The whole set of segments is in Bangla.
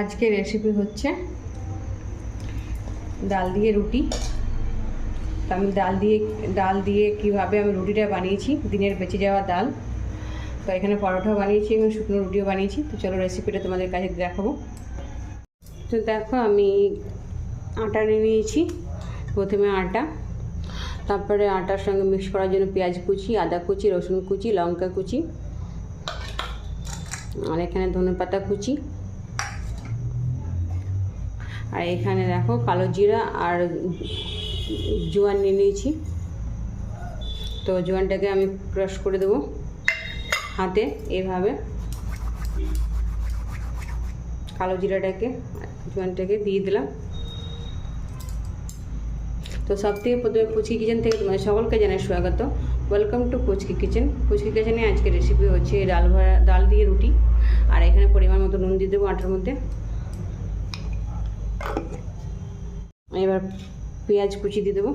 আজকে রেসিপি হচ্ছে ডাল দিয়ে রুটি। আমি ডাল দিয়ে ডাল দিয়ে কীভাবে আমি রুটিটা বানিয়েছি, দিনের বেঁচে যাওয়া ডাল। তো এখানে পরোটাও বানিয়েছি এবং শুকনো রুটিও বানিয়েছি। তো চলো রেসিপিটা তোমাদের কাছে দেখাবো। তো দেখো আমি আটা নিয়ে নিয়েছি, প্রথমে আটা, তারপরে আটার সঙ্গে মিক্স করার জন্য পেঁয়াজ কুচি, আদা কুচি, রসুন কুচি, লঙ্কা কুচি, আর এখানে ধনে পাতা কুচি। আর এখানে দেখো কালো জিরা আর জোয়ান নিয়ে নিয়েছি। তো জোয়ানটাকে আমি ক্রাশ করে দেবো হাতে এভাবে। কালো জিরাটাকে, জোয়ানটাকে দিয়ে দিলাম। তো সব থেকে প্রথমে পুচকি কিচেন থেকে তোমাদের সকলকে জানাই স্বাগত। Welcome to Puchki kitchen. Puchki কিচেনে আজকে রেসিপি হচ্ছে ডাল ভরা ডাল দিয়ে রুটি। আর এখানে পরিমাণ মতো নুন দিয়ে দেবো আটার মধ্যে। এবার পেঁয়াজ কুচি দিয়ে দেবো।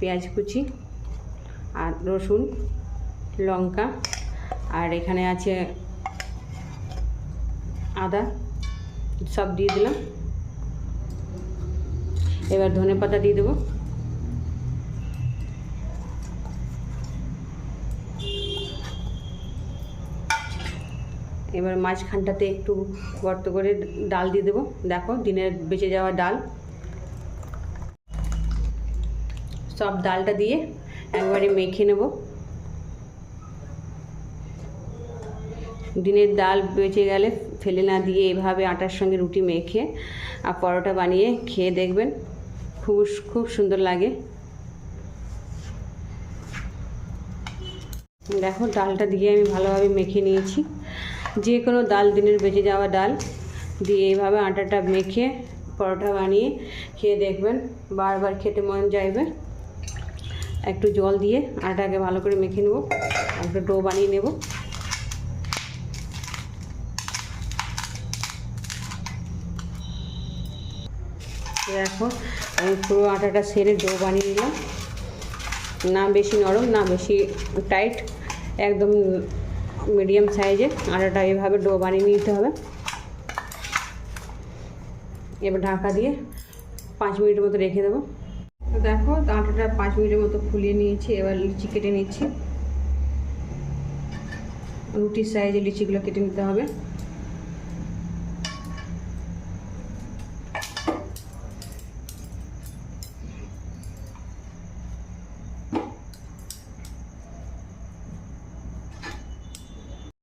পেঁয়াজ কুচি আর রসুন, লঙ্কা আর এখানে আছে আদা, সব দিয়ে দিলাম। এবার ধনে পাতা দিয়ে দেবো। এবার মাঝখানটাতে একটু গর্ত করে ডাল দিয়ে দেবো। দেখো, দিনের বেঁচে যাওয়া ডাল। সব ডালটা দিয়ে একবারে মেখে নেব। দিনের ডাল বেঁচে গেলে ফেলে না দিয়ে এভাবে আটার সঙ্গে রুটি মেখে আর পরোটা বানিয়ে খেয়ে দেখবেন, খুব খুব সুন্দর লাগে। দেখো, ডালটা দিয়ে আমি ভালোভাবে মেখে নিয়েছি। যে কোনো ডাল, দিনের বেঁচে যাওয়া ডাল দিয়ে এইভাবে আটাটা মেখে, পরোটা বানিয়ে খেয়ে দেখবেন। বারবার খেতে মন চাইবে। একটু জল দিয়ে আটাকে ভালো করে মেখে নেব, একটা ডো বানিয়ে নেব। দেখো, আমি পুরো আটাটা সেরে ডো বানিয়ে নিলাম। না বেশি নরম, না বেশি টাইট, একদম মিডিয়াম সাইজে আটাটা এভাবে ডো বানিয়ে নিতে হবে। এবার ঢাকা দিয়ে পাঁচ মিনিট মতো রেখে দেবো। তো দেখো, আটাটা পাঁচ মিনিটের মতো ফুলিয়ে নিয়েছি, এবার লিচি কেটে নিচ্ছি। রুটির সাইজে লিচিগুলো কেটে নিতে হবে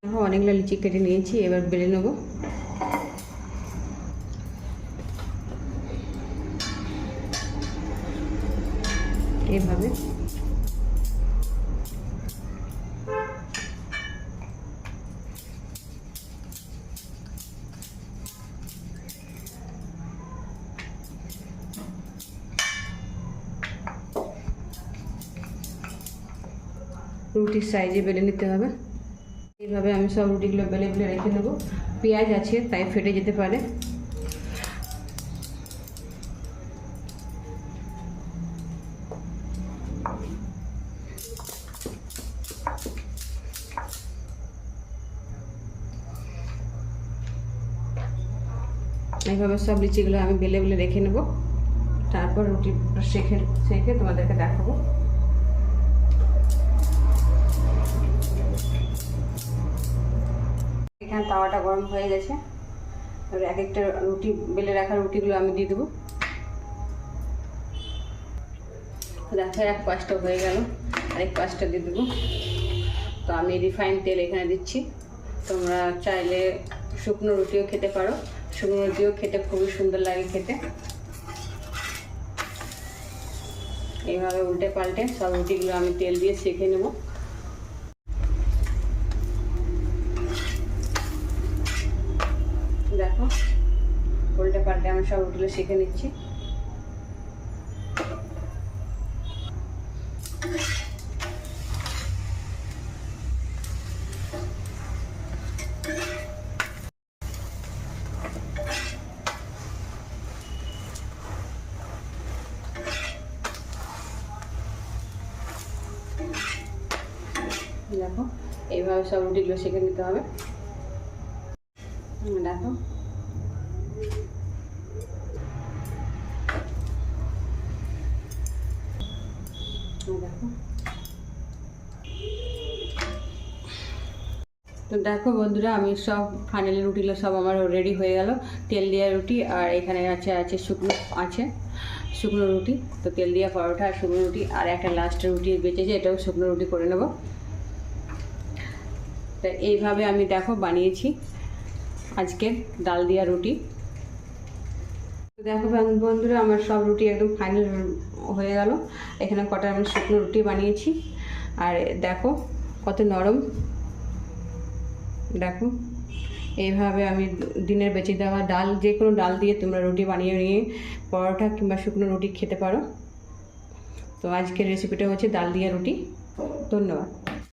দেখো অনেকগুলো লিচি কেটে নিয়েছি এবার বেলে নেব। এভাবে। রুটির সাইজে বেলে নিতে হবে। এইভাবে আমি সব রুটিগুলো বেলে বেলে রেখে নেব পেঁয়াজ আছে, তাই ফেটে যেতে পারে। এইভাবে সব লিচিগুলো আমি বেলে বেলে রেখে নেব। তারপর রুটি শেখে শেখে তোমাদেরকে দেখাবো। এখানে তাওয়াটা গরম হয়ে গেছে। এবার এক একটা রুটি, বেলে রাখা রুটিগুলো আমি দিয়ে দেবো। দেখো, এক পাঁচটা হয়ে গেল, আরেক পাঁচটা দিয়ে দেবো। তো আমি রিফাইন তেল এখানে দিচ্ছি। তোমরা চাইলে শুকনো রুটিও খেতে পারো। শুকনো রুটিও খেতে খুবই সুন্দর লাগে খেতে। এইভাবে উল্টে পাল্টে সব রুটিগুলো আমি তেল দিয়ে সেঁকে নেব দেখো উল্টে পাল্টে আমি সব রুটিগুলো সেঁকে নিচ্ছি। দেখো, এইভাবে সব রুটিগুলো সেঁকে নিতে হবে। দেখো এই দেখো তো দেখো বন্ধুরা, আমি সব ফাইনালি রুটিগুলো সব আমার রেডি হয়ে গেল। তেল দেওয়া রুটি আর এখানে আছে আছে শুকনো আছে শুকনো রুটি। তো তেল দেওয়া পরোটা আর শুকনো রুটি আর একটা লাস্টের রুটি বেঁচেছে, এটাও শুকনো রুটি করে নেব। তো এইভাবে আমি দেখো বানিয়েছি আজকের ডাল দিয়া রুটি। দেখো বন্ধুরা, আমার সব রুটি একদম ফাইনাল হয়ে গেল। এখানে কটা আমি শুকনো রুটি বানিয়েছি। আর দেখো কত নরম দেখো। এইভাবে আমি দিনের বেঁচে দেওয়া ডাল, যে কোনো ডাল দিয়ে তোমরা রুটি বানিয়ে নিয়ে, পরোটা কিংবা শুকনো রুটি খেতে পারো। তো আজকের রেসিপিটা হচ্ছে ডাল দিয়ে রুটি। ধন্যবাদ।